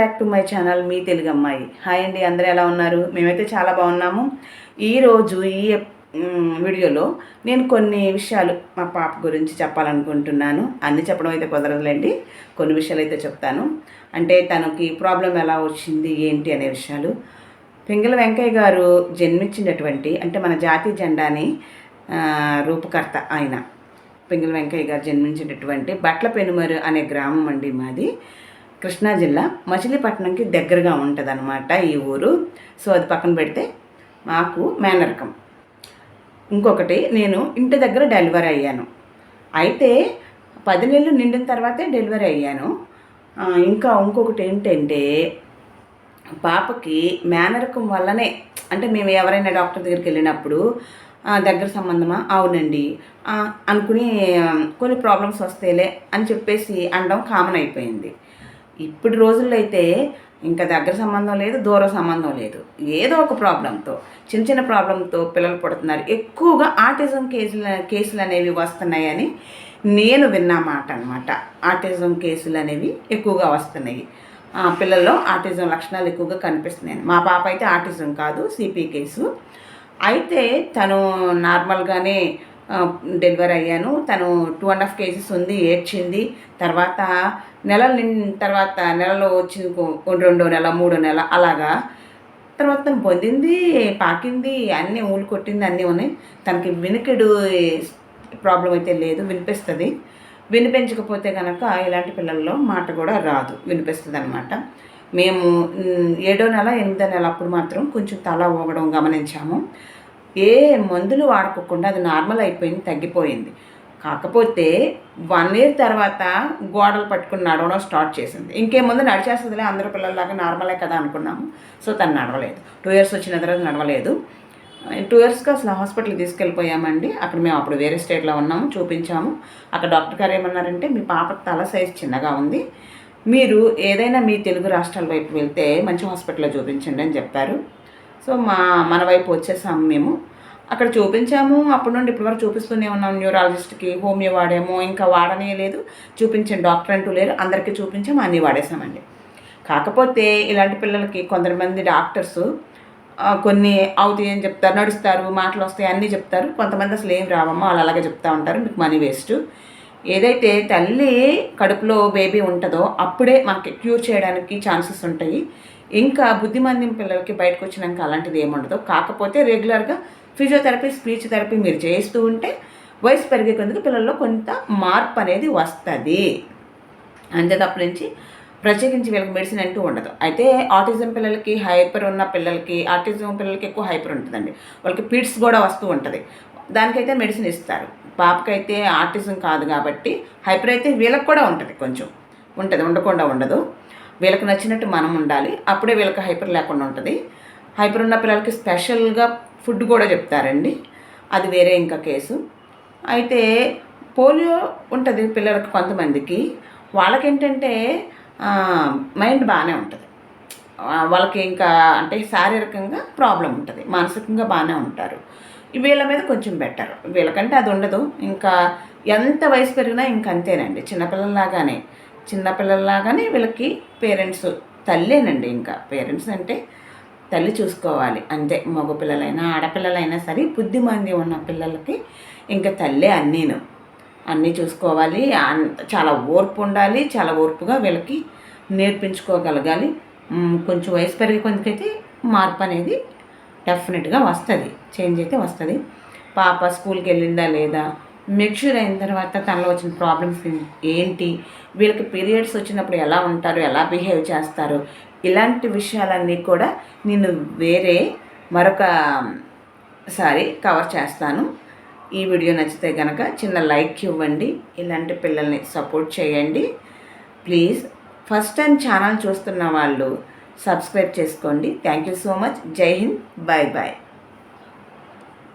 Back to my channel మీ తెలుగు అమ్మాయి. Hi అండి అందరూ ఎలా ఉన్నారు? మేమైతే చాలా బాగున్నాము. ఈరోజు ఈ వీడియోలో నేను కొన్ని విషయాలు మా పాప గురించి చెప్పాలనుకుంటున్నాను. అన్ని చెప్పడం అయితే కుదరదులేండి. కొన్ని విషయాలు అయితే చెప్తాను. అంటే తనకి ప్రాబ్లం ఎలా వచ్చింది ఏంటి అనే విషయాలు. పింగళ వెంకయ్య గారు జన్మించినటువంటి అంటే మన జాతీయ జెండాని రూపకర్త ఆయన. పింగళ వెంకయ్య గారు జన్మించినటువంటి బట్ల పెనుమరు అనే గ్రామం అండి మాది. కృష్ణా జిల్లా మచిలీపట్నంకి దగ్గరగా ఉంటుంది ఈ ఊరు. సో అది పక్కన పెడితే మాకు మేనరకం. ఇంకొకటి నేను ఇంటి దగ్గర డెలివరీ అయ్యాను. అయితే పది నెలలు నిండిన తర్వాతే డెలివరీ అయ్యాను. ఇంకా ఇంకొకటి ఏంటంటే పాపకి మేనరకం వల్లనే అంటే మేము ఎవరైనా డాక్టర్ దగ్గరికి వెళ్ళినప్పుడు దగ్గర సంబంధమా? అవునండి. అనుకుని కొన్ని ప్రాబ్లమ్స్ వస్తేలే అని చెప్పేసి అనడం కామన్ అయిపోయింది. ఇప్పుడు రోజుల్లో అయితే ఇంకా దగ్గర సంబంధం లేదు దూర సంబంధం లేదు. ఏదో ఒక ప్రాబ్లంతో చిన్న చిన్న ప్రాబ్లంతో పిల్లలు పుడుతున్నారు. ఎక్కువగా ఆర్టిజం కేసులు కేసులు అనేవి వస్తున్నాయని నేను విన్న మాట అనమాట ఆర్టిజం కేసులు అనేవి ఎక్కువగా వస్తున్నాయి. ఆ, పిల్లల్లో ఆర్టిజం లక్షణాలు ఎక్కువగా కనిపిస్తున్నాయి మా పాప అయితే ఆర్టిజం కాదు సిపి కేసు. అయితే తను నార్మల్గానే డెలివరీ అయ్యాను. తను టూ అండ్ హాఫ్ కేజీస్ ఉంది ఏడ్చింది. తర్వాత నెలలు తర్వాత నెలలో వచ్చింది రెండో నెల మూడో నెల అలాగా. తర్వాత తను పొందింది పాకింది అన్నీ ఊలు కొట్టింది అన్నీ ఉన్నాయి. తనకి వినికిడు ప్రాబ్లం అయితే లేదు వినిపిస్తుంది. వినిపించకపోతే కనుక ఇలాంటి పిల్లల్లో మాట కూడా రాదు వినిపిస్తుంది అనమాట మేము ఏడో నెల ఎనిమిదో నెల అప్పుడు మాత్రం కొంచెం తల ఊగడం గమనించాము. ఏ మందులు వాడుకోకుండా అది నార్మల్ అయిపోయింది తగ్గిపోయింది. కాకపోతే వన్ ఇయర్ తర్వాత గోడలు పట్టుకుని నడవడం స్టార్ట్ చేసింది. ఇంకేముందు నడిచేస్తుందిలే అందరూ పిల్లల్లాగా నార్మలే కదా అనుకున్నాము. సో తను నడవలేదు. టూ ఇయర్స్ వచ్చిన తర్వాత నడవలేదు. టూ ఇయర్స్కి అసలు హాస్పిటల్కి తీసుకెళ్ళిపోయామండి. అక్కడ మేము అప్పుడు వేరే స్టేట్లో ఉన్నాము చూపించాము. అక్కడ డాక్టర్ గారు ఏమన్నారంటే మీ పాప తల సైజ్ చిన్నగా ఉంది. మీరు ఏదైనా మీ తెలుగు రాష్ట్రాల వైపు వెళ్తే మంచి హాస్పిటల్లో చూపించండి అని చెప్పారు. సో మా మన వైపు వచ్చేసాము మేము. అక్కడ చూపించాము. అప్పటి నుండి ఇప్పటి వరకు చూపిస్తూనే ఉన్నాం. న్యూరాలజిస్ట్కి హోమియో వాడాము. ఇంకా వాడనే లేదు. చూపించండి డాక్టర్ అంటూ లేరు. అందరికీ చూపించాము. అన్నీ వాడేసామండి. కాకపోతే ఇలాంటి పిల్లలకి కొంతమంది డాక్టర్స్ కొన్ని అవుతాయి అని చెప్తారు. నడుస్తారు. మాటలు వస్తాయి. అన్నీ చెప్తారు. కొంతమంది అసలు ఏం రావమ్మా? వాళ్ళు అలాగే చెప్తా ఉంటారు. మీకు మనీ వేస్ట్. ఏదైతే తల్లి కడుపులో బేబీ ఉంటుందో అప్పుడే మనకి క్యూర్ చేయడానికి ఛాన్సెస్ ఉంటాయి. ఇంకా బుద్ధిమందిం పిల్లలకి బయటకు వచ్చినాక అలాంటిది ఏముండదు. కాకపోతే రెగ్యులర్గా ఫిజియోథెరపీ స్పీచ్ థెరపీ మీరు చేస్తూ ఉంటే వయసు పెరిగే కొందుకు పిల్లల్లో కొంత మార్పు అనేది వస్తుంది. అంతే తప్ప నుంచి ప్రత్యేకించి వీళ్ళకి మెడిసిన్ అంటూ ఉండదు. అయితే ఆటిజం పిల్లలకి హైపర్ ఉన్న పిల్లలకి ఆటిజం పిల్లలకి ఎక్కువ హైపర్ ఉంటుందండి. వాళ్ళకి పిట్స్ కూడా వస్తూ ఉంటుంది. దానికైతే మెడిసిన్ ఇస్తారు. పాపకైతే ఆటిజం కాదు కాబట్టి హైపర్ అయితే వీళ్ళకి కూడా ఉంటుంది కొంచెం. ఉంటుంది ఉండకుండా ఉండదు. వీళ్ళకి నచ్చినట్టు మనం ఉండాలి. అప్పుడే వీళ్ళకి హైపర్ లేకుండా ఉంటుంది. హైపర్ ఉన్న పిల్లలకి స్పెషల్గా ఫుడ్ కూడా చెప్తారండి. అది వేరే ఇంకా కేసు. అయితే పోలియో ఉంటుంది పిల్లలకి కొంతమందికి. వాళ్ళకేంటంటే మైండ్ బాగానే ఉంటుంది. వాళ్ళకి ఇంకా అంటే శారీరకంగా ప్రాబ్లం ఉంటుంది. మానసికంగా బాగానే ఉంటారు. వీళ్ళ మీద కొంచెం బెటర్. వీళ్ళకంటే అది ఉండదు. ఇంకా ఎంత వయసు పెరిగినా ఇంక అంతేనండి. చిన్నపిల్లల్లాగానే. చిన్నపిల్లల్లాగానే వీళ్ళకి పేరెంట్స్ తల్లేనండి ఇంకా. పేరెంట్స్ అంటే తల్లి చూసుకోవాలి. అంతే. మగ పిల్లలైనా ఆడపిల్లలైనా సరే బుద్ధిమంది ఉన్న పిల్లలకి ఇంకా తల్లే అన్నీను. అన్నీ చూసుకోవాలి. అన్- చాలా ఓర్పు ఉండాలి. చాలా ఓర్పుగా వీళ్ళకి నేర్పించుకోగలగాలి. కొంచెం వయసు పెరిగే కొంతకైతే మార్పు అనేది డెఫినెట్గా వస్తుంది. చేంజ్ అయితే వస్తుంది. పాప స్కూల్కి వెళ్ళిందా లేదా? మెచ్యూర్ అయిన తర్వాత తనలో వచ్చిన ప్రాబ్లమ్స్ ఏంటి? వీళ్ళకి పీరియడ్స్ వచ్చినప్పుడు ఎలా ఉంటారు? ఎలా బిహేవ్ చేస్తారు? ఇలాంటి విషయాలన్నీ కూడా నేను వేరే మరొక సారి కవర్ చేస్తాను. ఈ వీడియో నచ్చితే కనుక చిన్న లైక్ ఇవ్వండి. ఇలాంటి పిల్లల్ని సపోర్ట్ చేయండి. ప్లీజ్ ఫస్ట్ టైం ఛానల్ చూస్తున్న వాళ్ళు సబ్స్క్రైబ్ చేసుకోండి. థ్యాంక్ యూ సో మచ్ జై హింద్ బాయ్ బాయ్